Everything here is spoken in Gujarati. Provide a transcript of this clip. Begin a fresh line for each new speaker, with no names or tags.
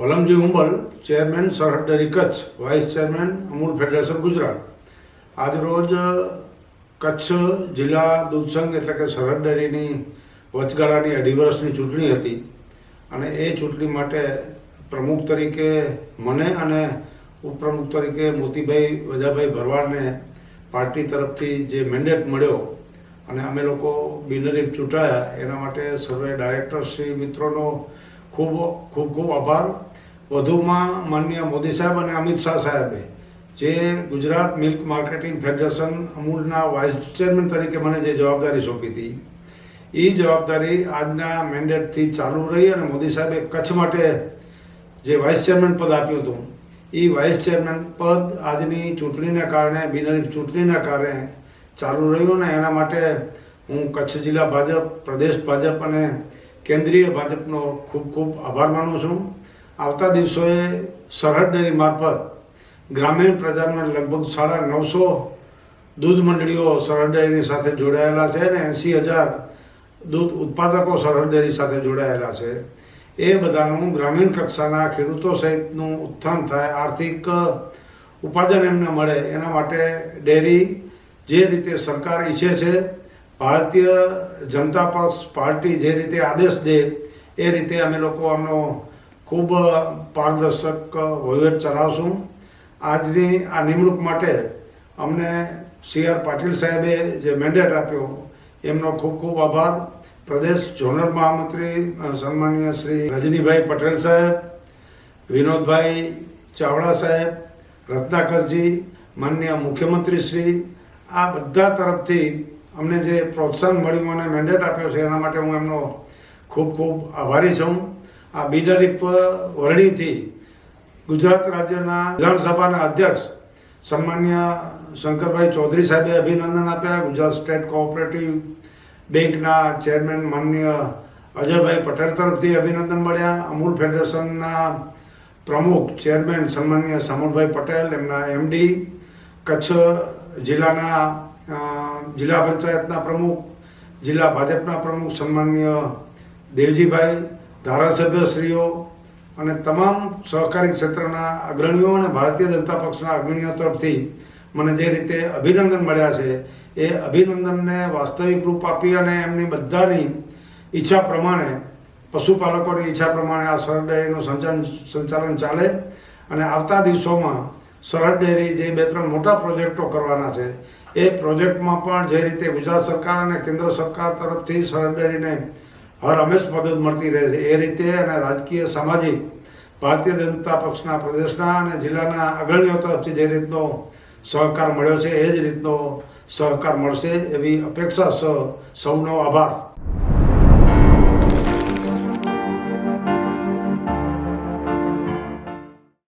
Valamji Humbal, chairman Sarhad dairy Kutch, vice chairman Amul federation Gujarat. આજરોજ કચ્છ જિલ્લા દૂધસંઘ એટલે કે સરહદ ડેરીની વચગાળાની અઢી વર્ષની ચૂંટણી હતી અને એ ચૂંટણી માટે પ્રમુખ તરીકે મને અને ઉપપ્રમુખ તરીકે મોતીભાઈ વજાભાઈ ભરવાડને પાર્ટી તરફથી જે મેન્ડેટ મળ્યો અને અમે લોકો બિનરીફ ચૂંટાયા, એના માટે સર્વે ડાયરેક્ટરશ્રી મિત્રોનો ખૂબ ખૂબ ખૂબ આભાર. વધુમાં માનનીય મોદી સાહેબ અને અમિત શાહ સાહેબે જે ગુજરાત મિલ્ક માર્કેટિંગ ફેડરેશન અમૂલના વાઇસ ચેરમેન તરીકે મને જે જવાબદારી સોંપી હતી એ જવાબદારી આજના મેન્ડેટથી ચાલુ રહી અને મોદી સાહેબે કચ્છ માટે જે વાઇસ ચેરમેન પદ આપ્યું હતું એ વાઇસ ચેરમેન પદ આજની ચૂંટણીને કારણે, બિનહરીફ ચૂંટણીના કારણે ચાલુ રહ્યું ને એના માટે હું કચ્છ જિલ્લા ભાજપ, પ્રદેશ ભાજપ અને કેન્દ્રીય ભાજપનો ખૂબ ખૂબ આભાર માનું છું. આવતા દિવસોએ સરહદ ડેરી મારફત ગ્રામીણ પ્રજાના લગભગ સાડા નવસો દૂધ મંડળીઓ સરહદ ડેરીની સાથે જોડાયેલા છે અને એંસી હજાર દૂધ ઉત્પાદકો સરહદ ડેરી સાથે જોડાયેલા છે. એ બધાનું ગ્રામીણ કક્ષાના ખેડૂતો સહિતનું ઉત્થાન થાય, આર્થિક ઉપાર્જન એમને મળે એના માટે ડેરી જે રીતે સરકાર ઈચ્છે છે, ભારતીય જનતા પક્ષ પાર્ટી જે રીતે આદેશ દે એ રીતે અમે લોકો આમનો ખૂબ પારદર્શક વહીવટ ચલાવશું આજની આ નિમણૂક માટે અમને સી આર પાટીલ સાહેબે જે મેન્ડેટ આપ્યો, એમનો ખૂબ ખૂબ આભાર. પ્રદેશ ઝોનલ મહામંત્રી સન્માનીય શ્રી રજનીભાઈ પટેલ સાહેબ, વિનોદભાઈ ચાવડા સાહેબ, રત્નાકરજી, માનનીય મુખ્યમંત્રી શ્રી, આ બધા તરફથી અમને જે પ્રોત્સાહન મળ્યું અને મેન્ડેટ આપ્યો છે, એના માટે હું એમનો ખૂબ ખૂબ આભારી છું. આ બિનહરીફ વરણીથી ગુજરાત રાજ્યના વિધાનસભાના અધ્યક્ષ સન્માન્ય શંકરભાઈ ચૌધરી સાહેબે અભિનંદન આપ્યા. ગુજરાત સ્ટેટ કોઓપરેટિવ બેંકના ચેરમેન માનનીય અજયભાઈ પટેલ તરફથી અભિનંદન મળ્યા. અમૂલ ફેડરેશનના પ્રમુખ ચેરમેન સન્માનીય સામલભાઈ પટેલ, એમના એમડી કચ્છ જિલ્લાના જિલ્લા પંચાયતના પ્રમુખ, જિલ્લા ભાજપના પ્રમુખ સન્માનીય દેવજીભાઈ ધારાસભ્યશ્રીઓ અને તમામ સહકારી ક્ષેત્રના અગ્રણીઓ અને ભારતીય જનતા પક્ષના અગ્રણીઓ તરફથી મને જે રીતે અભિનંદન મળ્યા છે, એ અભિનંદનને વાસ્તવિક રૂપ આપી અને એમની બધાની ઈચ્છા પ્રમાણે, પશુપાલકોની ઈચ્છા પ્રમાણે આ સરહદ ડેરીનું સંચાલન સંચાલન ચાલે અને આવતા દિવસોમાં સરહદ ડેરી જે બે ત્રણ મોટા પ્રોજેક્ટો કરવાના છે, એ પ્રોજેક્ટમાં પણ જે રીતે ગુજરાત સરકાર અને કેન્દ્ર સરકાર તરફથી સરહદ ડેરીને હર હંમેશ મદદ મળતી રહે છે. એ રીતે અને રાજકીય સામાજિક, ભારતીય જનતા પક્ષના પ્રદેશના અને જિલ્લાના અગ્રણીઓ તરફથી જે રીતનો સહકાર મળ્યો છે, એ જ રીતનો સહકાર મળશે એવી અપેક્ષા સૌનો આભાર.